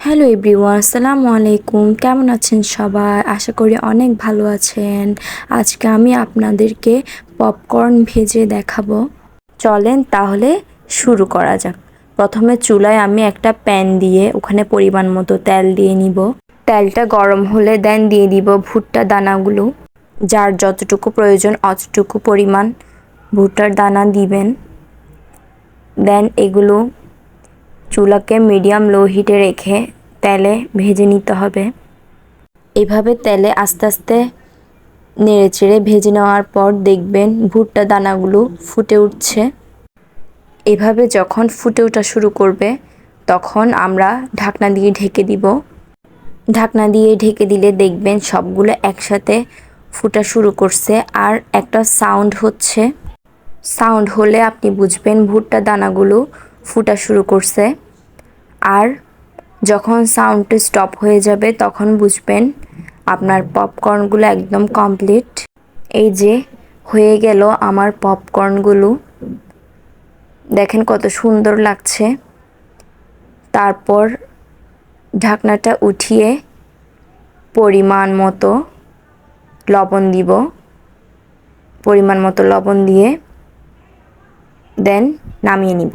Hello everyone, আসসালামু আলাইকুম। কেমন আছেন সবাই? আশা করি অনেক ভালো আছেন। আজকে আমি আপনাদেরকে পপকর্ন ভেজে দেখাবো। চলেন তাহলে শুরু করা যাক। প্রথমে চুলায় আমি একটা প্যান দিয়ে ওখানে পরিমাণ মতো তেল দিয়ে নিব। তেলটা গরম হলে দেন দিয়ে দিব ভুট্টা দানাগুলো। যার যতটুকু প্রয়োজন অতটুকু পরিমাণ ভুট্টার দানা দিবেন। দেন এগুলো চুলাকে মিডিয়াম লো হিটে রেখে তেলে ভেজে নিতে হবে। এভাবে তেলে আস্তে আস্তে নেড়ে চেড়ে ভেজে নেওয়ার পর দেখবেন ভুট্টা দানাগুলো ফুটে উঠছে। এভাবে যখন ফুটে ওঠা শুরু করবে, তখন আমরা ঢাকনা দিয়ে ঢেকে দিব। ঢাকনা দিয়ে ঢেকে দিলে দেখবেন সবগুলো একসাথে ফুটা শুরু করছে আর একটা সাউন্ড হচ্ছে। সাউন্ড হলে আপনি বুঝবেন ভুট্টা দানাগুলো ফুটা শুরু করছে। আর যখন সাউন্ডটা স্টপ হয়ে যাবে, তখন বুঝবেন আপনার পপকর্নগুলো একদম কমপ্লিট এই যে হয়ে গেল আমার পপকর্নগুলো দেখেন কত সুন্দর লাগছে। তারপর ঢাকনাটা উঠিয়ে পরিমাণ মতো লবণ দিব। পরিমাণ মতো লবণ দিয়ে দেন নামিয়ে নিব।